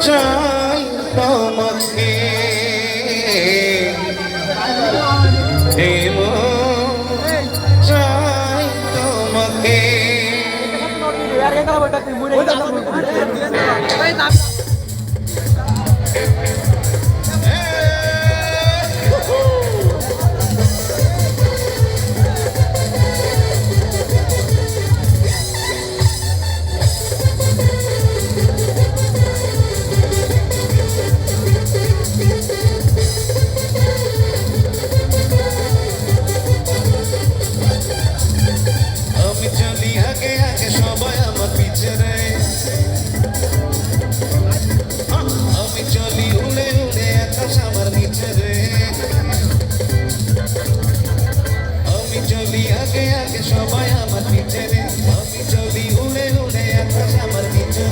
চাই তোমাকে মন চাই তোমাকে আমি আগে আগে সবাই আমার পিছে রে। আমি চলি উড়ে উড়ে আকাশ আমার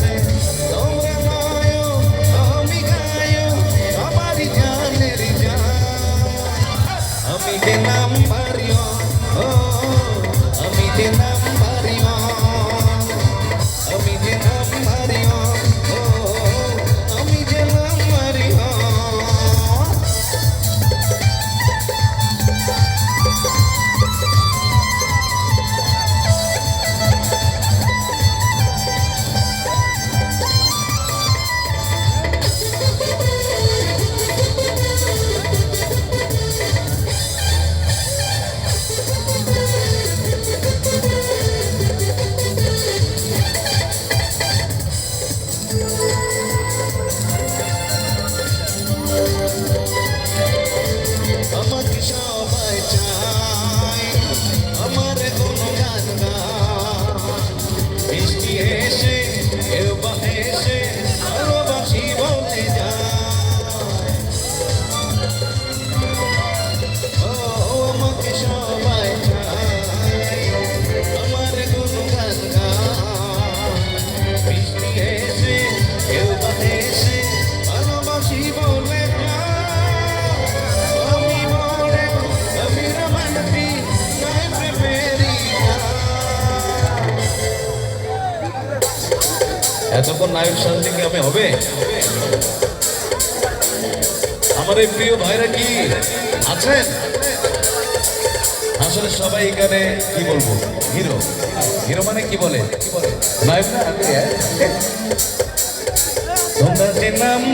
রে। তোমরা নয় আমি গায় সবারই জানের জান। আমি আমাকে সবাই চায় আমার কোনো গান গায় বৃষ্টি এসে কেউ বা এসে এতক্ষণ নায়ক শান্তি কি আমি হবে? আমার এই প্রিয় ভাইরা কি আছেন? আসলে সবাই এখানে কি বলব? হিরো। হিরো মানে কি বলে? নায়ক না আমি,